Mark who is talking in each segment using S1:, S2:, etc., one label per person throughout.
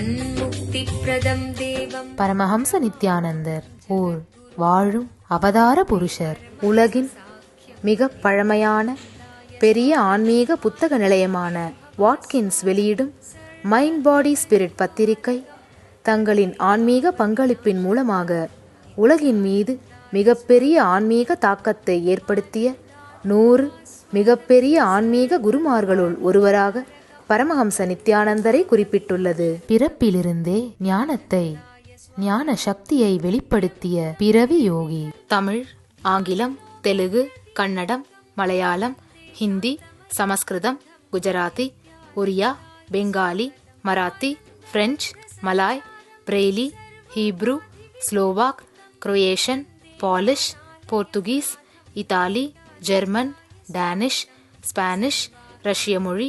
S1: தன்முக்திப்ரதம்
S2: பரமஹம்ச நித்யானந்தர் ஓர் வாழும் அவதார புருஷர். உலகின் மிக பழமையான பெரிய ஆன்மீக புத்தக நிலையமான வாட்கின்ஸ் வெளியிடும் மைண்ட் பாடி ஸ்பிரிட் பத்திரிகை தங்களின் ஆன்மீக பங்களிப்பின் மூலமாக உலகின் மீது மிகப்பெரிய ஆன்மீக தாக்கத்தை ஏற்படுத்திய நூறு மிகப்பெரிய ஆன்மீக குருமார்களுள் ஒருவராக பரமஹம்ச நித்யானந்தரை குறிப்பிட்டுள்ளது. பிறப்பிலிருந்தே ஞானத்தை ஞான சக்தியை வெளிப்படுத்திய பிறவி யோகி. தமிழ் ஆங்கிலம் Telugu Kannada Malayalam Hindi Sanskrit Gujarati Oriya Bengali Marathi French Malay Braille Hebrew Slovak Croatian Polish Portuguese Italy German Danish Spanish ரஷ்ய மொழி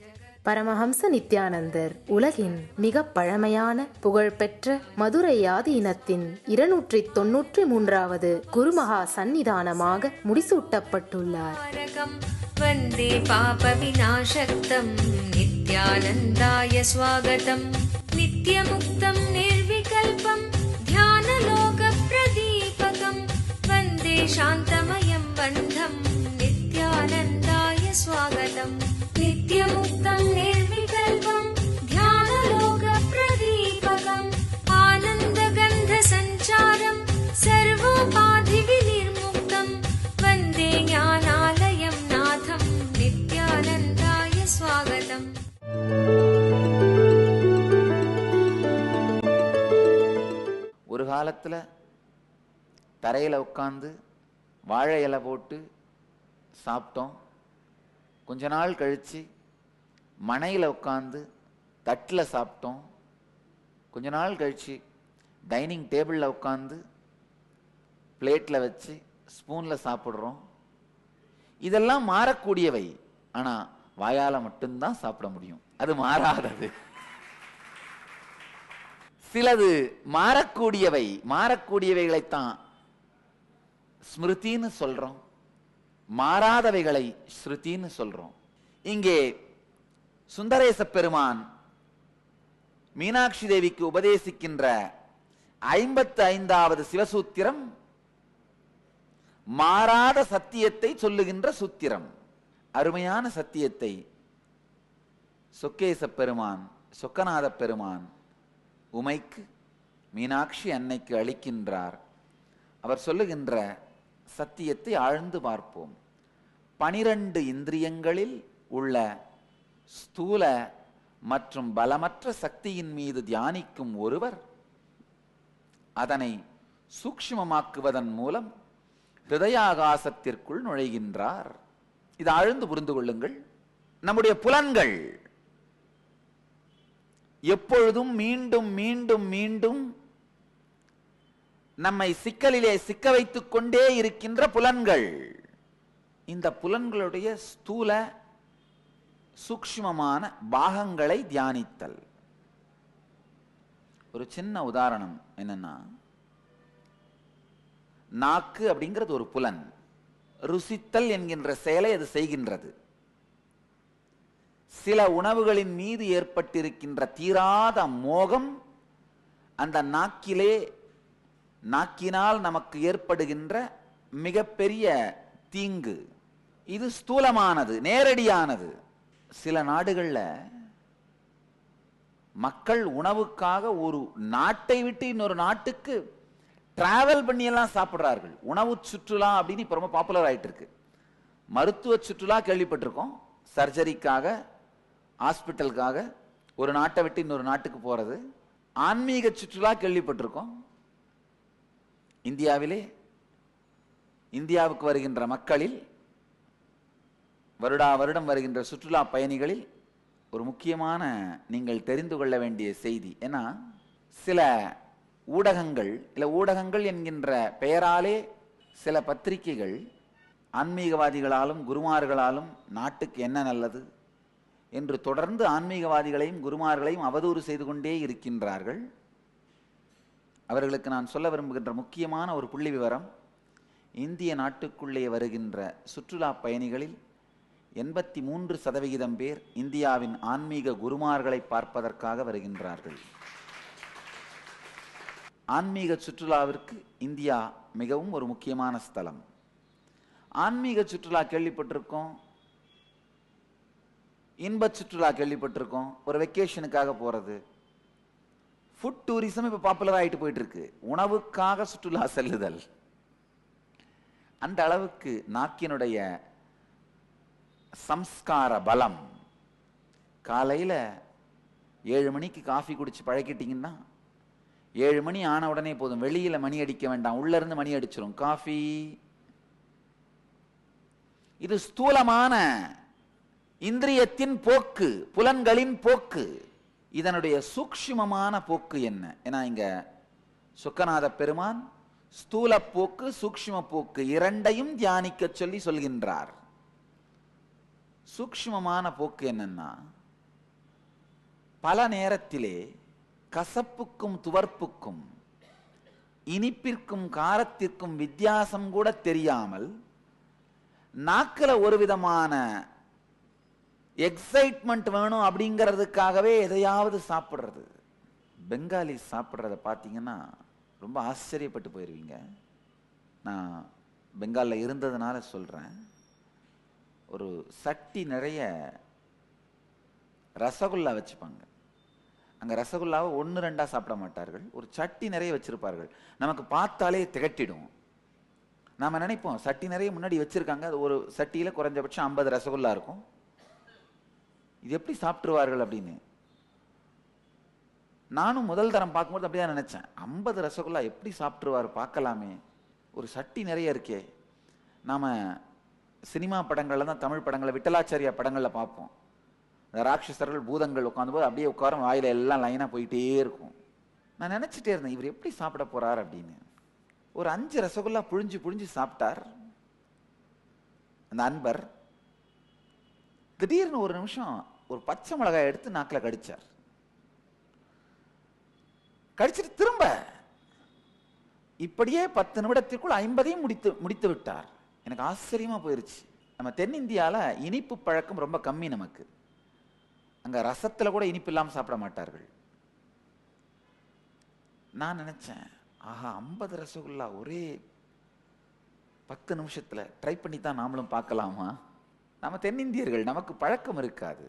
S2: பரமஹம்ச நித்யானந்தர் உலகின் மிக பழமையான புகழ்பெற்ற மதுரை ஆதி இனத்தின் இருநூற்றி தொன்னூற்றி மூன்றாவது குருமகா சந்நிதானமாக முடிசூட்டப்பட்டுள்ளார்
S1: வந்தே பாப விநாசக்தம் நித்யானந்தாய ஸ்வாகதம் நித்யமுக்தம் நிர்விகல்பம் தியானலோக பிரதீபகம் வந்தே சாந்தமயம் பந்தம் நித்யானந்தாய
S3: சுவாகதம் காலத்தில் தரையில் உட்காந்து வாழை இலை போட்டு சாப்பிட்டோம். கொஞ்ச நாள் கழித்து மனையில் உட்காந்து தட்டில் சாப்பிட்டோம். கொஞ்ச நாள் கழித்து டைனிங் டேபிளில் உட்காந்து பிளேட்டில் வச்சு ஸ்பூனில் சாப்பிட்றோம். இதெல்லாம் மாறக்கூடியவை. ஆனால் வாயால் மட்டும்தான் சாப்பிட முடியும். அது மாறாதது. சிலது மாறக்கூடியவை மாறக்கூடியவைகளைத்தான் ஸ்மிருதின்னு சொல்றோம். மாறாதவைகளை ஸ்ருதின்னு சொல்றோம். இங்கே சுந்தரேச பெருமான் மீனாட்சி தேவிக்கு உபதேசிக்கின்ற ஐம்பத்து ஐந்தாவது சிவசூத்திரம் மாறாத சத்தியத்தை சொல்லுகின்ற சூத்திரம். அருமையான சத்தியத்தை சொக்கேச பெருமான் சொக்கநாத பெருமான் உமைக்கு மீனாட்சி அன்னைக்கு அளிக்கின்றார். அவர் சொல்லுகின்ற சத்தியத்தை ஆழ்ந்து பார்ப்போம். பனிரண்டு இந்திரியங்களில் உள்ள ஸ்தூல மற்றும் பலமற்ற சக்தியின் மீது தியானிக்கும் ஒருவர் அதனை சூக்ஷ்மமாக்குவதன் மூலம் ஹிருதயாகாசத்திற்குள் நுழைகின்றார். இது ஆழ்ந்து புரிந்து கொள்ளுங்கள். நம்முடைய புலன்கள் எப்பொழுதும் மீண்டும் மீண்டும் மீண்டும் நம்மை சிக்கலிலே சிக்க வைத்துக் கொண்டே இருக்கின்ற புலன்கள். இந்த புலன்களுடைய ஸ்தூல சூக்ஷ்மமான பாகங்களை தியானித்தல். ஒரு சின்ன உதாரணம் என்னன்னா நாக்கு அப்படிங்கிறது ஒரு புலன். ருசித்தல் என்கின்ற செயலை அது செய்கின்றது. சில உணவுகளின் மீது ஏற்பட்டிருக்கின்ற தீராத மோகம் அந்த நாக்கிலே நாக்கினால் நமக்கு ஏற்படுகின்ற மிகப்பெரிய தீங்கு. இது ஸ்தூலமானது நேரடியானது. சில நாடுகளில் மக்கள் உணவுக்காக ஒரு நாட்டை விட்டு இன்னொரு நாட்டுக்கு டிராவல் பண்ணியெல்லாம் சாப்பிட்றார்கள். உணவு சுற்றுலா அப்படின்னு இப்போ ரொம்ப பாப்புலர் ஆகிட்டு இருக்கு மருத்துவ சுற்றுலா கேள்விப்பட்டிருக்கோம். சர்ஜரிக்காக ஹாஸ்பிட்டலுக்காக ஒரு நாட்டை விட்டு இன்னொரு நாட்டுக்கு போகிறது ஆன்மீக சுற்றுலா கேள்விப்பட்டிருக்கோம். இந்தியாவிலே இந்தியாவுக்கு வருகின்ற மக்களில் வருடா வருடம் வருகின்ற சுற்றுலா பயணிகளில் ஒரு முக்கியமான நீங்கள் தெரிந்து கொள்ள வேண்டிய செய்தி. ஏன்னா சில ஊடகங்கள் இல்லை ஊடகங்கள் என்கின்ற பெயராலே சில பத்திரிகைகள் ஆன்மீகவாதிகளாலும் குருமார்களாலும் நாட்டுக்கு என்ன நல்லது? என்று தொடர்ந்து ஆன்மீகவாதிகளையும் குருமார்களையும் அவதூறு செய்து கொண்டே இருக்கின்றார்கள். அவர்களுக்கு நான் சொல்ல விரும்புகின்ற முக்கியமான ஒரு புள்ளி விவரம் இந்திய நாட்டுக்குள்ளே வருகின்ற சுற்றுலா பயணிகளில் எண்பத்தி மூன்று சதவிகிதம் பேர் இந்தியாவின் ஆன்மீக குருமார்களை பார்ப்பதற்காக வருகின்றார்கள். ஆன்மீக சுற்றுலாவிற்கு இந்தியா மிகவும் ஒரு முக்கியமான ஸ்தலம். ஆன்மீக சுற்றுலா கேள்விப்பட்டிருக்கோம். இன்ப சுற்றுலா கேள்விப்பட்டிருக்கோம். ஒரு வெக்கேஷனுக்காக போகிறது ஃபுட் டூரிசம் இப்போ பாப்புலர் ஆகிட்டு போயிட்டுருக்கு. உணவுக்காக சுற்றுலா செல்லுதல். அந்த அளவுக்கு நாக்கினுடைய சம்ஸ்கார பலம். காலையில் ஏழு மணிக்கு காஃபி குடித்து பழக்கிட்டிங்கன்னா ஏழு மணி ஆன உடனே போதும். வெளியில் மணி அடிக்க வேண்டாம். உள்ளேருந்து மணி அடிச்சிடும் காஃபி. இது ஸ்தூலமான இந்திரியத்தின் போக்கு புலன்களின் போக்கு. இதனுடைய சூக்ஷ்மமான போக்கு என்ன? ஏன்னா இங்க சுக்கநாத பெருமான் ஸ்தூல போக்கு சூக்ஷ்ம போக்கு இரண்டையும் தியானிக்க சொல்லி சொல்கின்றார். சூக்ஷ்மமான போக்கு என்னன்னா பல நேரத்திலே கசப்புக்கும் துவர்ப்புக்கும் இனிப்பிற்கும் காரத்திற்கும் வித்தியாசம் கூட தெரியாமல் நாக்கில் ஒரு விதமான எக்ஸைட்மெண்ட் வேணும் அப்படிங்கிறதுக்காகவே எதையாவது சாப்பிட்றது. பெங்காலி சாப்பிட்றத பார்த்தீங்கன்னா ரொம்ப ஆச்சரியப்பட்டு போயிடுவீங்க நான் பெங்காலில் இருந்ததுனால சொல்கிறேன் ஒரு சட்டி நிறைய ரசகுல்லா வச்சுப்பாங்க. அங்கே ரசகுல்லாவை ஒன்று ரெண்டாக சாப்பிட மாட்டார்கள். ஒரு சட்டி நிறைய வச்சுருப்பார்கள். நமக்கு பார்த்தாலே திகட்டிடும். நாம் நினைப்போம் சட்டி நிறைய முன்னாடி வச்சுருக்காங்க. அது ஒரு சட்டியில் குறைஞ்சபட்சம் ஐம்பது ரசகுல்லா இருக்கும். இது எப்படி சாப்பிட்டுருவார்கள் அப்படின்னு? நானும் முதல் தரம் பார்க்கும்போது அப்படியே நினச்சேன். ஐம்பது ரசகுல்லா எப்படி சாப்பிட்ருவார் பார்க்கலாமே. ஒரு சட்டி நிறைய இருக்கே. நாம் சினிமா படங்கள்ல தான் தமிழ் படங்களை விட்டலாச்சாரியா படங்களில் பார்ப்போம். இந்த ராட்சசர்கள் பூதங்கள் உட்காந்தும்போது அப்படியே உட்காரும் வாயில எல்லாம் லைனாக போயிட்டே இருக்கும். நான் நினச்சிட்டே இருந்தேன் இவர் எப்படி சாப்பிட போகிறார் அப்படின்னு. ஒரு அஞ்சு ரசகுல்லா புழிஞ்சு புழிஞ்சு சாப்பிட்டார். அந்த அன்பர். திடீர்னு ஒரு நிமிஷம் ஒரு பச்சை மிளகாய் எடுத்து நாக்கில் கடிச்சார். கடிச்சிட்டு திரும்ப இப்படியே பத்து நிமிடத்திற்குள் ஐம்பதையும் முடித்து முடித்து விட்டார். எனக்கு ஆச்சரியமாக போயிருச்சு. நம்ம தென்னிந்தியாவில் இனிப்பு பழக்கம் ரொம்ப கம்மி நமக்கு. அங்கே ரசத்தில் கூட இனிப்பு இல்லாமல் சாப்பிட மாட்டார்கள். நான் நினச்சேன் ஆஹா ஐம்பது ரசகுல்லா ஒரே பத்து நிமிஷத்தில் ட்ரை பண்ணி தான் நாமளும் பார்க்கலாமா? நம்ம தென்னிந்தியர்கள் நமக்கு பழக்கம் இருக்காது.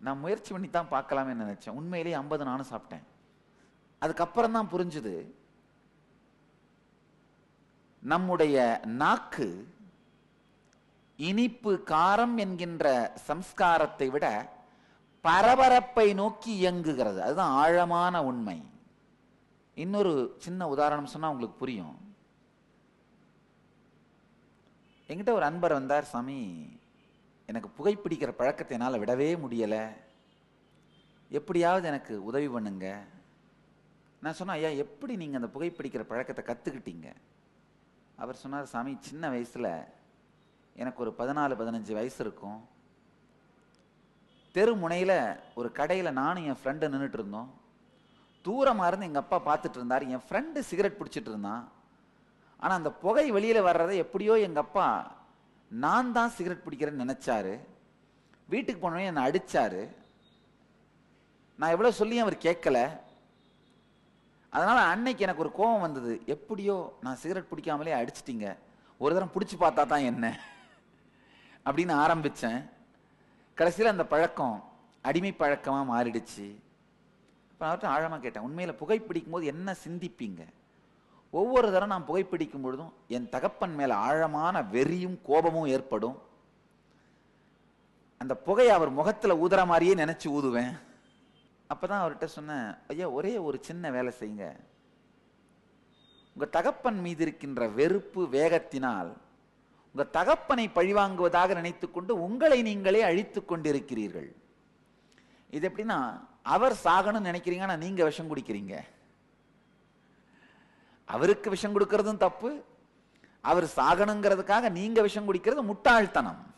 S3: நான் முயற்சி பண்ணி தான் பார்க்கலாமே நினைச்சேன். உண்மையிலேயே ஐம்பது நானும் சாப்பிட்டேன். அதுக்கப்புறம் தான் புரிஞ்சுது நம்முடைய நாக்கு இனிப்பு காரம் என்கின்ற சம்ஸ்காரத்தை விட பரபரப்பை நோக்கி இயங்குகிறது. அதுதான் ஆழமான உண்மை. இன்னொரு சின்ன உதாரணம் சொன்னால் உங்களுக்கு புரியும். என்கிட்ட ஒரு அன்பர் வந்தார் சாமி எனக்கு புகைப்பிடிக்கிற பழக்கத்தை என்னால் விடவே முடியலை. எப்படியாவது எனக்கு உதவி பண்ணுங்க. நான் சொன்னேன் ஐயா எப்படி நீங்கள் அந்த புகைப்பிடிக்கிற பழக்கத்தை கற்றுக்கிட்டீங்க அவர் சொன்னார் சாமி சின்ன வயசில் எனக்கு ஒரு பதினாலு பதினஞ்சு வயசு இருக்கும். தெரு முனையில் ஒரு கடையில் நானும் என் ஃப்ரெண்டு நின்றுட்டு இருந்தோம். தூரமாக இருந்து எங்கள் அப்பா பார்த்துட்டு இருந்தார். என் ஃப்ரெண்டு சிகரெட் பிடிச்சிட்டு இருந்தான். ஆனால் அந்த புகை வெளியில் வர்றதை எப்படியோ எங்கள் அப்பா நான் தான் சிகரெட் பிடிக்கிறேன்னு நினச்சாரு. வீட்டுக்கு போனோடனே என்னை அடித்தார் நான் எவ்வளோ சொல்லியும் அவர் கேட்கல. அதனால் அன்னைக்கு எனக்கு ஒரு கோபம் வந்தது. எப்படியோ நான் சிகரெட் பிடிக்காமலே அடிச்சிட்டிங்க. ஒரு தரம் பிடிச்சி பார்த்தா தான் என்ன? அப்படின்னு ஆரம்பித்தேன் கடைசியில் அந்த பழக்கம் அடிமை பழக்கமாக மாறிடுச்சு. இப்போ அவர்கிட்ட ஆழமாக கேட்டேன் உண்மையில் புகைப்பிடிக்கும் போது என்ன சிந்திப்பீங்க? ஒவ்வொரு தரம் நான் புகைப்பிடிக்கும் பொழுதும் என் தகப்பன் மேலே ஆழமான வெறியும் கோபமும் ஏற்படும். அந்த புகையை அவர் முகத்தில் ஊதுற மாதிரியே நினச்சி ஊதுவேன். அப்போ தான் அவர்கிட்ட சொன்னேன் ஐயா ஒரே ஒரு சின்ன வேலை செய்யுங்க. உங்கள் தகப்பன் மீது இருக்கின்ற வெறுப்பு வேகத்தினால் உங்கள் தகப்பனை பழிவாங்குவதாக நினைத்துக்கொண்டு உங்களை நீங்களே அழித்து கொண்டிருக்கிறீர்கள். இது எப்படின்னா அவர் சாகணும்னு நினைக்கிறீங்க ஆனால் நீங்கள் விஷம் குடிக்கிறீங்க. அவருக்கு விஷம் கொடுக்கறதும் தப்பு. அவர் சாகணுங்கிறதுக்காக நீங்க விஷம் குடிக்கிறது முட்டாள்தனம்.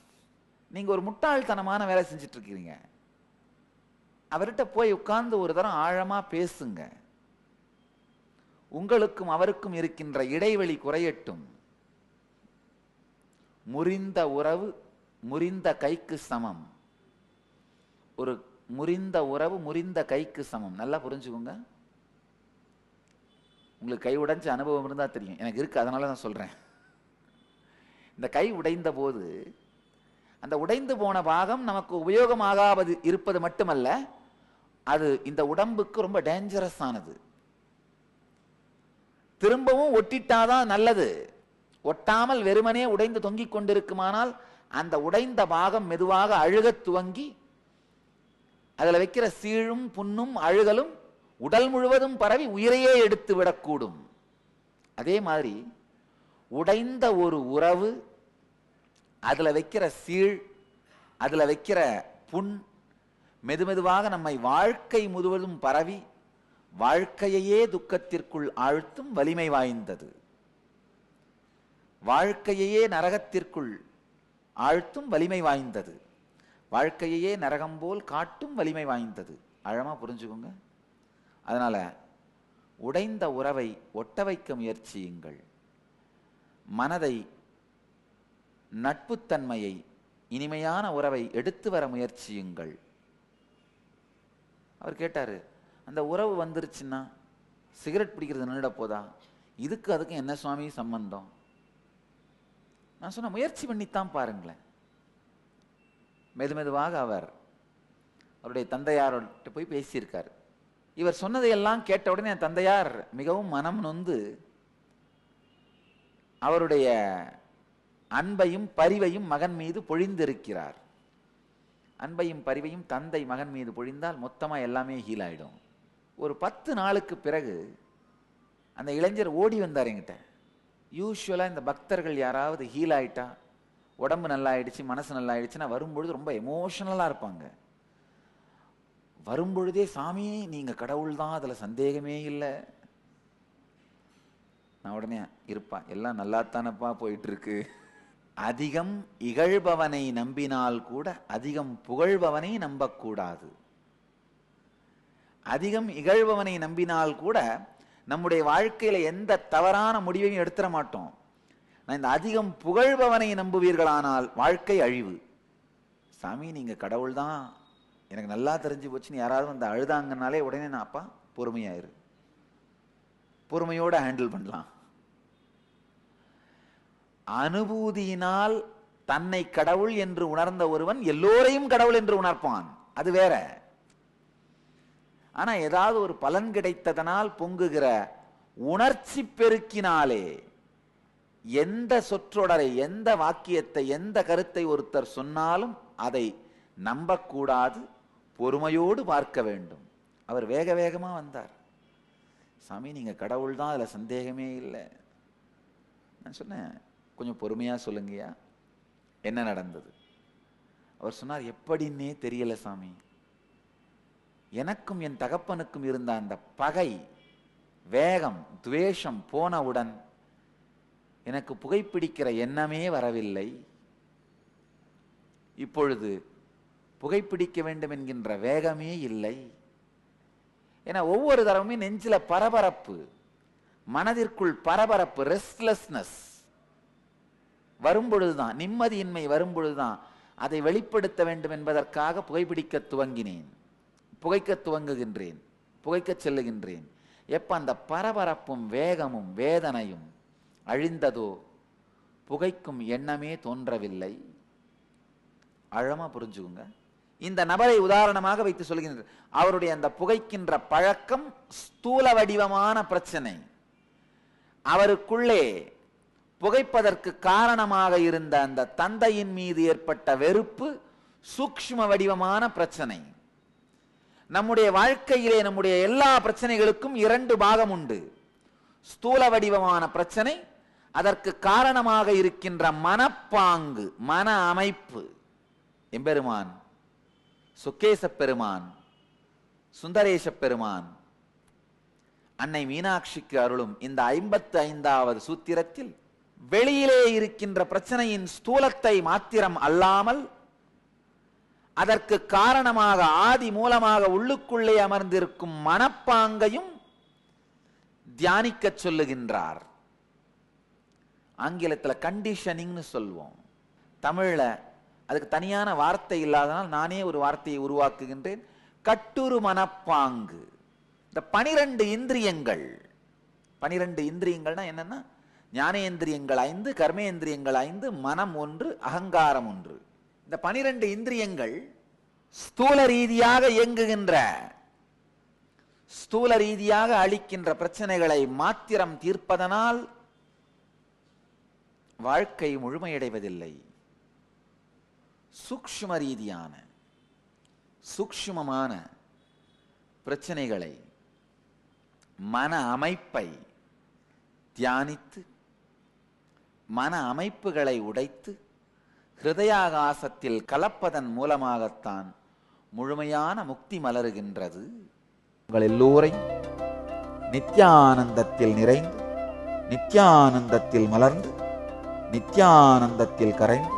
S3: நீங்க ஒரு முட்டாள்தனமான வேலை செஞ்சுட்டு இருக்கிறீங்க அவர்கிட்ட போய் உட்கார்ந்து ஒரு தரம் ஆழமா பேசுங்க. உங்களுக்கும் அவருக்கும் இருக்கின்ற இடைவெளி குறையட்டும். முறிந்த உறவு முறிந்த கைக்கு சமம். ஒரு முறிந்த உறவு முறிந்த கைக்கு சமம். நல்லா புரிஞ்சுக்கோங்க. உங்களுக்கு கை உடைஞ்ச அனுபவம் இருந்தால் தெரியும். எனக்கு இருக்குது அதனால தான் சொல்கிறேன் இந்த கை உடைந்த போது அந்த உடைந்து போன பாகம் நமக்கு உபயோகமாகாவது இருப்பது மட்டுமல்ல அது இந்த உடம்புக்கு ரொம்ப டேஞ்சரஸ் ஆனது. திரும்பவும் ஒட்டிட்டாதான் நல்லது. ஒட்டாமல் வெறுமனே உடைந்து தொங்கிக் கொண்டிருக்குமானால் அந்த உடைந்த பாகம் மெதுவாக அழுகத் துவங்கி அதில் வைக்கிற சீழும் புண்ணும் அழுகலும் உடல் முழுவதும் பரவி உயிரையே எடுத்து விடக்கூடும். அதே மாதிரி உடைந்த ஒரு உறவு அதில் வைக்கிற சீழ் அதில் வைக்கிற புண் மெதுமெதுவாக நம்மை வாழ்க்கை முழுவதும் பரவி வாழ்க்கையையே துக்கத்திற்குள் ஆழ்த்தும் வலிமை வாய்ந்தது. வாழ்க்கையையே நரகத்திற்குள் ஆழ்த்தும் வலிமை வாய்ந்தது. வாழ்க்கையையே நரகம் போல் காட்டும் வலிமை வாய்ந்தது. ஆழமாக புரிஞ்சுக்கோங்க. அதனால் உடைந்த உறவை ஒட்ட வைக்க முயற்சியுங்கள். மனதை நட்புத்தன்மையை இனிமையான உறவை எடுத்து வர முயற்சியுங்கள். அவர் கேட்டார் அந்த உறவு வந்துருச்சுன்னா சிகரெட் பிடிக்கிறது நின்றுட போதா? இதுக்கு அதுக்கு என்ன சுவாமி சம்பந்தம்? நான் சொன்ன முயற்சி பண்ணித்தான் பாருங்களேன். மெது மெதுவாக அவர் அவருடைய தந்தையாரோட போய் பேசியிருக்கார். இவர் சொன்னதையெல்லாம் கேட்ட உடனே என் தந்தையார் மிகவும் மனம் நொந்து அவருடைய அன்பையும் பரிவையும் மகன் மீது பொழிந்திருக்கிறார். அன்பையும் பரிவையும் தந்தை மகன் மீது பொழிந்தால் மொத்தமாக எல்லாமே ஹீல் ஆகிடும் ஒரு பத்து நாளுக்கு பிறகு அந்த இளைஞர் ஓடி வந்தார் என்கிட்ட. யூஸ்வலாக இந்த பக்தர்கள் யாராவது ஹீல் ஆயிட்டா உடம்பு நல்லா ஆயிடுச்சு மனசு நல்லா ஆயிடுச்சுன்னா வரும்பொழுது ரொம்ப எமோஷனலாக இருப்பாங்க. வரும்பொழுதே சாமி நீங்க கடவுள் தான் அதுல சந்தேகமே இல்லை. நான் உடனே இருப்பா எல்லாம் நல்லாத்தானப்பா போயிட்டு இருக்கு அதிகம் இகழ்பவனை நம்பினால் கூட அதிகம் புகழ்பவனை நம்பக்கூடாது. அதிகம் இகழ்பவனை நம்பினால் கூட நம்முடைய வாழ்க்கையில எந்த தவறான முடிவையும் எடுத்துட மாட்டோம். நான் இந்த அதிகம் புகழ்பவனை நம்புவீர்களானால் வாழ்க்கை அழிவு. சாமி நீங்க கடவுள் தான் எனக்கு நல்லா தெரிஞ்சு போச்சுன்னு யாராவது வந்து அழுதாங்கனாலே உடனே நான் அப்பா பொறுமையாயிரு. பொறுமையோடு ஹேண்டில் பண்ணலாம். அனுபூதியினால் தன்னை கடவுள் என்று உணர்ந்த ஒருவன் எல்லோரையும் கடவுள் என்று உணர்ப்பான். அது வேற. ஆனா ஏதாவது ஒரு பலன் கிடைத்ததனால் பொங்குகிற உணர்ச்சி பெருக்கினாலே எந்த சொற்றொடரை எந்த வாக்கியத்தை எந்த கருத்தை ஒருத்தர் சொன்னாலும் அதை நம்பக்கூடாது. பொறுமையோடு பார்க்க வேண்டும். அவர் வேக வேகமாக வந்தார். சாமி நீங்கள் கடவுள் தான் அதில் சந்தேகமே இல்லை. நான் சொன்னேன் கொஞ்சம் பொறுமையாக சொல்லுங்கய்யா. என்ன நடந்தது? அவர் சொன்னார் எப்படின்னே தெரியல சாமி. எனக்கும் என் தகப்பனுக்கும் இருந்த அந்த பகை வேகம் துவேஷம் போனவுடன் எனக்கு புகைப்பிடிக்கிற எண்ணமே வரவில்லை. இப்பொழுது புகைப்பிடிக்க வேண்டும் என்கின்ற வேகமே இல்லை. ஏன்னா ஒவ்வொரு தரவுமே நெஞ்சில பரபரப்பு மனதிற்குள் பரபரப்பு ரெஸ்ட்லெஸ்னஸ் வரும்பொழுதுதான் நிம்மதியின்மை வரும்பொழுதுதான் அதை வெளிப்படுத்த வேண்டும் என்பதற்காக புகைப்பிடிக்க துவங்கினேன். புகைக்க துவங்குகின்றேன் புகைக்கச் செல்லுகின்றேன். எப்ப அந்த பரபரப்பும் வேகமும் வேதனையும் அழிந்ததோ புகைக்கும் எண்ணமே தோன்றவில்லை. ஆழமா புரிஞ்சுக்குங்க. இந்த நபரை உதாரணமாக வைத்து சொல்கின்றது அவருடைய அந்த புகைக்கின்ற பழக்கம் ஸ்தூல வடிவமான பிரச்சனை. அவருக்குள்ளே புகைப்பதற்கு காரணமாக இருந்த அந்த தந்தையின் மீது ஏற்பட்ட வெறுப்பு சூக்ஷ்ம வடிவமான பிரச்சனை. நம்முடைய வாழ்க்கையிலே நம்முடைய எல்லா பிரச்சனைகளுக்கும் இரண்டு பாகம் உண்டு. ஸ்தூல வடிவமான பிரச்சனை அதற்கு காரணமாக இருக்கின்ற மனப்பாங்கு மன அமைப்பு. எம்பெருமான் சுக்கேச பெருமான் சுந்தரேச பெருமான் அன்னை மீனாட்சிக்கு அருளும் இந்த ஐம்பத்து ஐந்தாவது சூத்திரத்தில் வெளியிலே இருக்கின்ற பிரச்சனையின் ஸ்தூலத்தை மாத்திரம் அல்லாமல் அதற்கு காரணமாக ஆதி மூலமாக உள்ளுக்குள்ளே அமர்ந்திருக்கும் மனப்பாங்கையும் தியானிக்கச் சொல்லுகின்றார். ஆங்கிலத்தில் கண்டிஷனிங்னு சொல்வோம். தமிழில் அதுக்கு தனியான வார்த்தை இல்லாதனால் நானே ஒரு வார்த்தையை உருவாக்குகின்றேன். கட்டுரு மனப்பாங்கு. இந்த பனிரெண்டு இந்திரியங்கள். பனிரெண்டு இந்திரியங்கள்னா என்னன்னா ஞானேந்திரியங்கள் ஐந்து கர்மேந்திரியங்கள் ஐந்து மனம் ஒன்று அகங்காரம் ஒன்று. இந்த பனிரெண்டு இந்திரியங்கள் ஸ்தூல ரீதியாக இயங்குகின்ற ஸ்தூல ரீதியாக அளிக்கின்ற பிரச்சனைகளை மாத்திரம் தீர்ப்பதனால் வாழ்க்கை முழுமையடைவதில்லை. சூக்ஷ்ம ரீதியான சூக்ஷ்மமான பிரச்சனைகளை மன அமைப்பை தியானித்து மன அமைப்புகளை உடைத்து ஹிருதயாகாசத்தில் கலப்பதன் மூலமாகத்தான் முழுமையான முக்தி மலருகின்றது. உங்கள் எல்லோரையும் நித்யானந்தத்தில் நிறைந்து நித்யானந்தத்தில் மலர்ந்து நித்யானந்தத்தில் கரைந்து